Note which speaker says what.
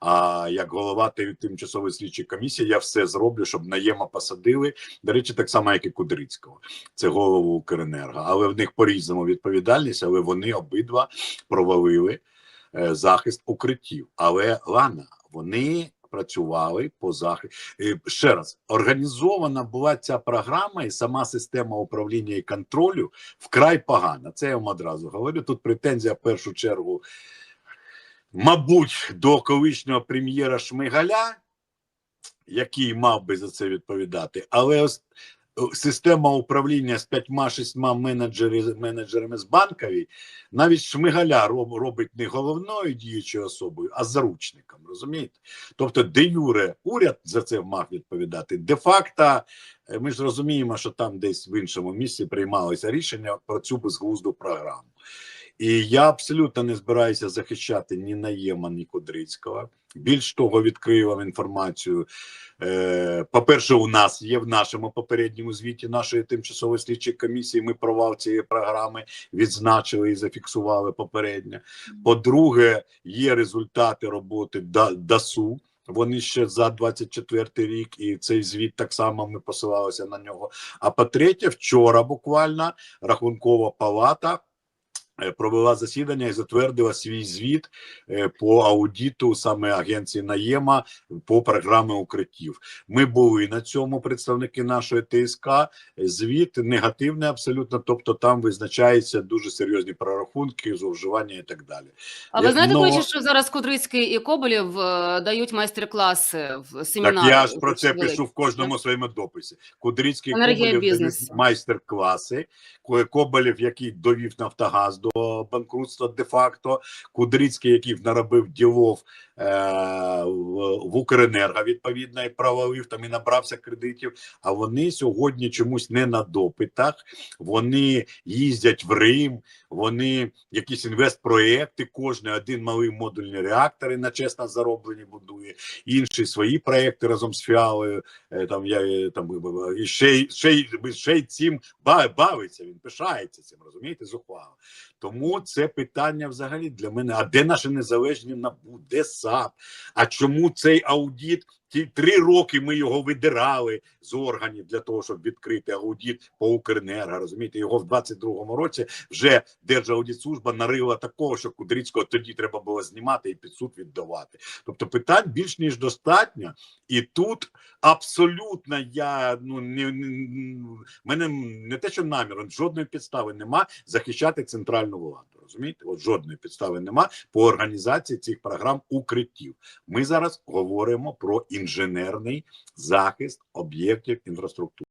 Speaker 1: А як голова тим- тимчасової слідчої комісії, я все зроблю, щоб наєма посадили. До речі, так само, як і Кудрицького. Це голову Укренерго. Але в них по різному відповідальність, але вони обидва провалили е, захист укриттів. Але ладно, вони працювали по захисту. Ще раз організована була ця програма, і сама система управління і контролю вкрай погана. Це я вам одразу говорю. Тут претензія в першу чергу, мабуть, до колишнього прем'єра Шмигаля, який мав би за це відповідати, але ось е, система управління з п'ятьма-шістьма менеджери, менеджерами з банковій, навіть Шмигаля робить не головною діючою особою, а заручником. Розумієте? Тобто, де юре уряд за це мав відповідати. Де факто, е, ми ж розуміємо, що там десь в іншому місці приймалося рішення про цю безглузду програму. І я абсолютно не збираюся захищати ні Наєма, ні Кудрицького. Більш того, відкрию вам інформацію. Е, По-перше, у нас є в нашому попередньому звіті нашої тимчасової слідчої комісії. Ми провал цієї програми відзначили і зафіксували попередньо. По-друге, є результати роботи ДАСУ. Вони ще за 24 рік, і цей звіт так само ми посилалися на нього. А по-третє, вчора буквально рахункова палата провела засідання і затвердила свій звіт е, по аудиту саме агенції Наєма по програмі укриттів. Ми були на цьому представники нашої ТСК. Звіт негативний абсолютно, тобто там визначаються дуже серйозні прорахунки, зловживання і так далі.
Speaker 2: А ви знаєте,
Speaker 1: но-
Speaker 2: що зараз Кудрицький і Коболєв е, дають майстер-класи в семінарі?
Speaker 1: Так я ж про це пишу в кожному своєму дописі. Кудрицький
Speaker 2: Енергія
Speaker 1: Коболєв дають майстер-класи. Ко- Коболєв, який довів Нафтогаз до банкрутства де-факто. Кудрицький, який наробив ділов е, в, Укренерго, відповідно, і провалив там і набрався кредитів. А вони сьогодні чомусь не на допитах. Вони їздять в Рим, вони якісь інвестпроекти, кожен один малий модульний реактор і на чесно зароблені будує, інші свої проекти разом з фіалою. е, Там я е, там і ще й ще й ще й цим бавиться. Він пишається цим, розумієте, зухвало. Тому це питання взагалі для мене. А де наші незалежні НАБУ, де САП? А чому цей аудіт? Ті три роки ми його видирали з органів для того, щоб відкрити аудіт по Укренерго. Розумієте, його в 22-му році вже Держаудитслужба нарила такого, що Кудрицького тоді треба було знімати і під суд віддавати. Тобто питань більш ніж достатньо, і тут абсолютно я ну не, не мене не те, що наміру, жодної підстави нема захищати центральну владу. Розумієте, от жодної підстави нема по організації цих програм укриттів. Ми зараз говоримо про інженерний захист об'єктів інфраструктури.